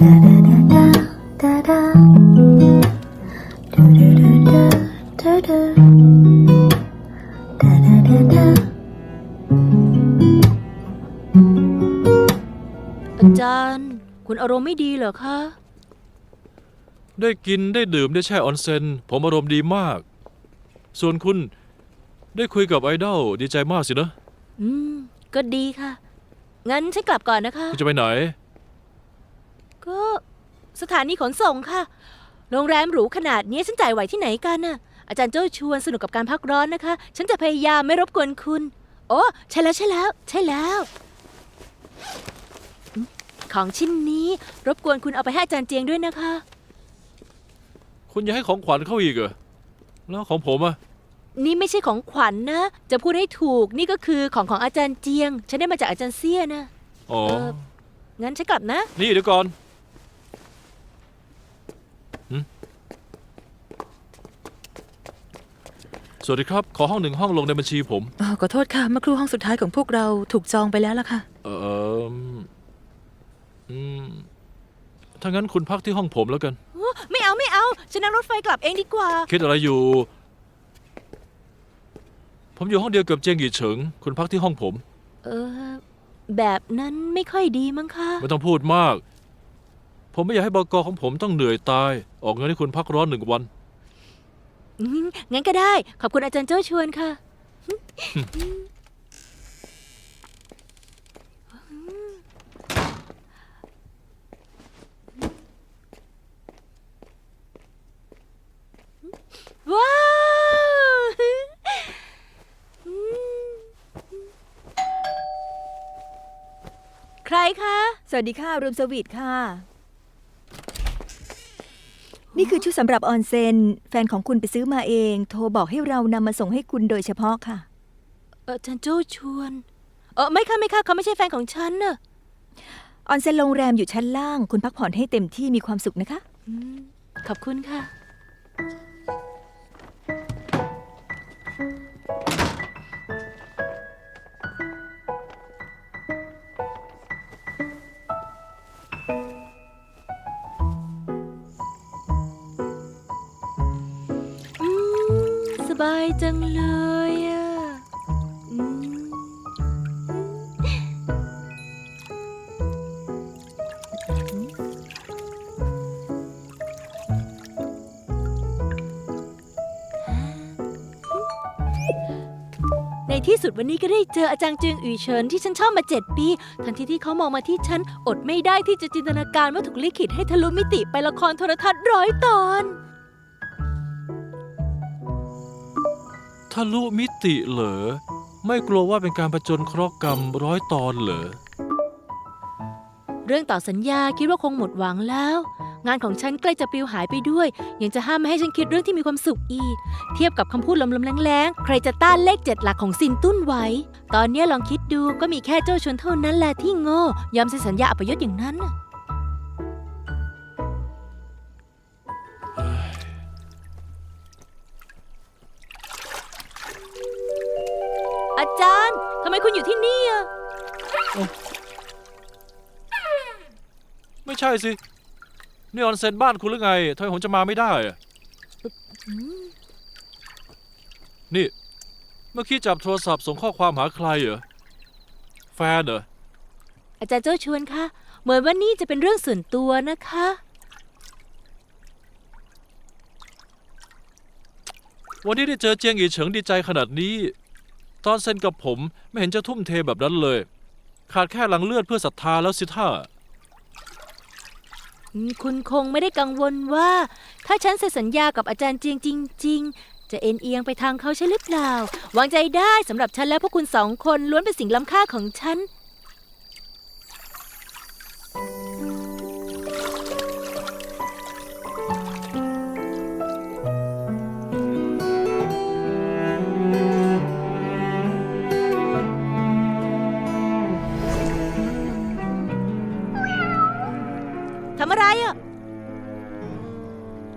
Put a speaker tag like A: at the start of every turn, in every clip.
A: อาจารย์ คุณอารมณ์ไม่ดีเหรอคะ
B: ได้กินได้ดื่มได้แช่ออนเซ็นผมอารมณ์ดีมาก ส่วนคุณได้คุยกับไอดอลดีใจมากสินะ
A: อืม ก็ดีค่ะ งั้นฉันกลับก่อนนะคะ
B: คุณจะไปไหน
A: ก็ สถานีขนส่งค่ะ โรงแรมหรูขนาดนี้ฉันจ่ายไหวที่ไหนกันน่ะ อาจารย์โจ้ชวนสนุกกับการพักร้อนนะคะ ฉันจะพยายามไม่รบกวนคุณ โอ้ใช่แล้วใช่แล้ว ใช่แล้วอืมของชิ้นนี้รบกวนคุณเอาไปให้อาจารย์เจียงด้วยนะคะ
B: คุณยังให้ของขวัญเขาอีกเหรอแล้วของผมอะ
A: นี่ไม่ใช่ของขวัญนะจะพูดให้ถูกนี่ก็คือของของอาจารย์เจียง ฉันได้มาจากอาจารย์เซี่ยนะ
B: อ๋อ
A: เออ งั้นฉันกลับนะ
B: นี่เดี๋ยวก่อนหึ สวัสดีครับ ขอห้องหนึ่งห้องลงในบัญชีผม
C: อ๋อขอโทษค่ะเมื่อครู่ห้องสุดท้ายของพวกเราถูกจองไปแล้วล่ะค่ะ
B: เอออืมถ้างั้นคุณพักที่ห้องผมแล้วกัน
A: ไม่เอาไม่เอาฉันนั่งรถไฟกลับเองดีกว่า
B: คิดอะไรอยู่ ผมอยู่ห้องเดียวกับเจียงหยีเฉิง คุณพักที่ห้องผม
A: เออ แบบนั้นไม่ค่อยดีมั้งคะ
B: ไม่ต้องพูดมาก ผมไม่อยากให้บกของผมต้องเหนื่อยตาย ออกเงินให้คุณพักร้อนหนึ่งวัน
A: อืมงั้นก็ได้ ขอบคุณอาจารย์เจ้าชวนค่ะ ว้าวอืมใครคะ
D: สวัสดีค่ะรูมสวีทค่ะ นี่คือชุดสำหรับออนเซนแฟนของคุณไปซื้อมาเอง โทรบอกให้เรานำมาส่งให้คุณโดยเฉพาะค่ะ
A: เอออาจารย์เจ้าชวนเออไม่ค่ะไม่ค่ะเขาไม่ใช่แฟนของฉันน่ะ
D: ออนเซนโรงแรมอยู่ชั้นล่าง คุณพักผ่อนให้เต็มที่มีความสุขนะคะ
A: อืมขอบคุณค่ะ บายจังเลยอะอืมในที่สุดวันนี้ก็ได้เจออาจารย์เจียงอีเฉินที่ฉันชอบมาเจ็ดปี ทันทีที่เขามองมาที่ฉัน อดไม่ได้ที่จะจินตนาการว่าถูกลิขิตให้ทะลุมิติไปละครโทรทัศน์ร้อยตอน
B: ทะลุมิติเหรอ ไม่กลัวว่าเป็นการประจนเคราะห์กรรมร้อยตอนเหรอ
A: เรื่องต่อสัญญาคิดว่าคงหมดหวังแล้ว งานของฉันใกล้จะปลิวหายไปด้วย ยังจะห้ามไม่ให้ฉันคิดเรื่องที่มีความสุขอีก เทียบกับคำพูดลมๆแรงๆ ใครจะต้านเลขเจ็ดหลักของซินตุ้นไหว ตอนเนี้ยลองคิดดูก็มีแค่เจ้าชวนเท่านั้นแหละที่โง่ ยอมเซ็นสัญญาอัปยศอย่างนั้นน่ะ อาจารย์ทำไมคุณอยู่ที่นี่อะ
B: ไม่ใช่สิ นี่ออนเซ็นบ้านคุณหรือไงทำไมผมจะมาไม่ได้อะนี่ เมื่อกี้จับโทรศัพท์ส่งข้อความหาใครเหรอ แฟนเหรอ
A: อาจารย์เจ้าชวนคะเหมือนว่านี่จะเป็นเรื่องส่วนตัวนะคะ
B: วันนี้ได้เจอเจียงอีเฉิงดีใจขนาดนี้ ตอนเซ็นกับผมไม่เห็นจะทุ่มเทแบบนั้นเลย ขาดแค่หลังเลือดเพื่อศรัทธาแล้วสิท่า
A: อืมคุณคงไม่ได้กังวลว่า ถ้าฉันเซ็นสัญญากับอาจารย์เจียงจริง ๆ จะเอ็นเอียงไปทางเขาใช่หรือเปล่า วางใจได้สำหรับฉันและพวกคุณสองคนล้วนเป็นสิ่งล้ำค่าของฉัน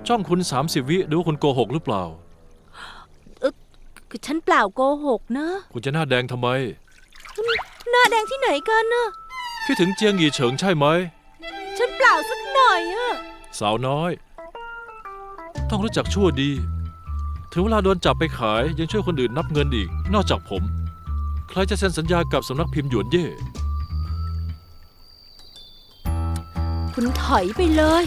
B: จ้องคุณ 30 วิดูว่าคุณโกหกหรือเปล่า
A: คือฉันเปล่าโกหกนะ
B: คุณจะหน้าแดงทำไม
A: หน้าแดงที่ไหนกันนะ
B: คิดถึงเจียงอีเฉิงใช่ไหม
A: ฉันเปล่าาวสักหน่อยอะ
B: สาวน้อย ต้องรู้จักชั่วดี ถึงเวลาโดนจับไปขายยังช่วยคนอื่นนับเงินอีก นอกจากผม ใครจะเซ็นสัญญากับสำนักพิมพ์หยวนเย่
A: คุณถอยไปเลย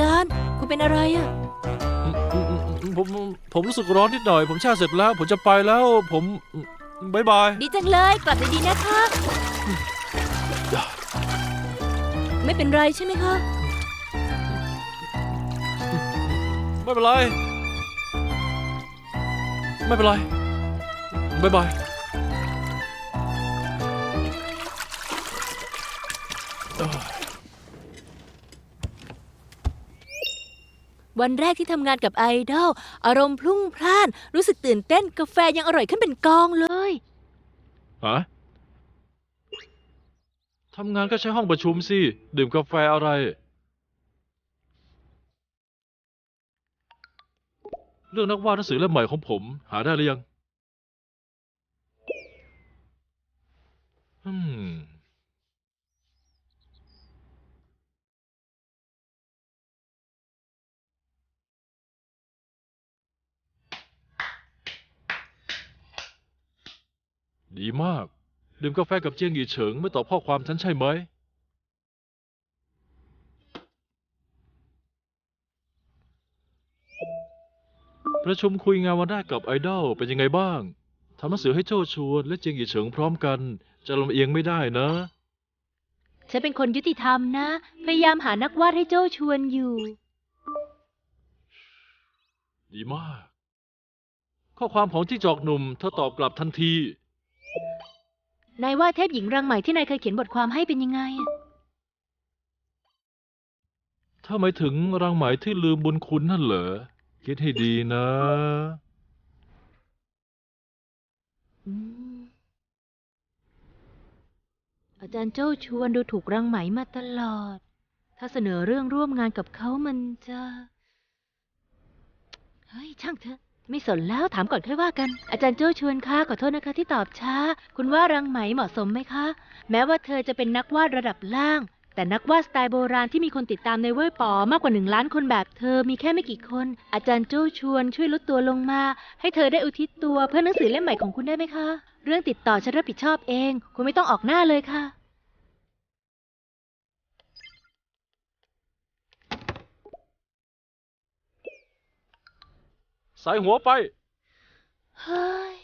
A: จารย์ คุณเป็นอะไรอะ
B: อืมอืมอืมผมผมรู้สึกร้อนนิดหน่อย ผมแช่เสร็จแล้ว ผมจะไปแล้ว ผมบายบาย
A: ดีจังเลย กลับดีๆนะคะ ไม่เป็นไรใช่ไหมคะ
B: ไม่เป็นไร ไม่เป็นไรบายบาย
A: วันแรกที่ทำงานกับไอดอลอารมณ์พลุ่งพล่าน รู้สึกตื่นเต้นกาแฟยังอร่อยขึ้นเป็นกองเลย
B: ฮะทำงานก็ใช้ห้องประชุมสิ ดื่มกาแฟอะไร เรื่องนักวาดหนังสือเล่มใหม่ของผม หาได้หรือยัง อืม ดีมาก ดื่มกาแฟกับเจียงหยีเฉิงไม่ตอบข้อความฉันใช่ไหม ประชุมคุยงานวันแรกกับไอดอลเป็นยังไงบ้าง ทำหนังสือให้โจชวน และเจียงหยีเฉิงพร้อมกัน จะลำเอียงไม่ได้นะ
A: ฉันเป็นคนยุติธรรมนะ พยายามหานักวาดให้โจ้ชวนอยู่
B: ดีมาก ข้อความของที่จอกหนุ่มเธอตอบกลับทันที
A: นายว่าเทพหญิงรังใหม่ที่นายเคยเขียนบทความให้เป็นยังไงอะ
B: ถ้าหมายถึงรังไหมที่ลืมบุญคุณนั่นเหรอ คิดให้ดีนะ
A: อืมอาจารย์โจ้ชวนดูถูกรังไหมมาตลอด ถ้าเสนอเรื่องร่วมงานกับเขามันจะ เฮ้ย ช่างเถอะ ไม่สนแล้วถามก่อนค่อยว่ากัน อาจารย์โจ้ชวนคะขอโทษนะคะที่ตอบช้า คุณว่ารังไหมเหมาะสมไหมคะ แม้ว่าเธอจะเป็นนักวาดระดับล่าง แต่นักวาดสไตล์โบราณที่มีคนติดตามในเว่ยป๋อมากกว่าหนึ่งล้านคนแบบเธอมีแค่ไม่กี่คน อาจารย์โจ้ชวนช่วยลดตัวลงมา ให้เธอได้อุทิศตัวเพื่อหนังสือเล่มใหม่ของคุณได้ไหมคะ เรื่องติดต่อฉันรับผิดชอบเอง คุณไม่ต้องออกหน้าเลยค่ะ
B: ใส่หัวไป
A: เฮ้ย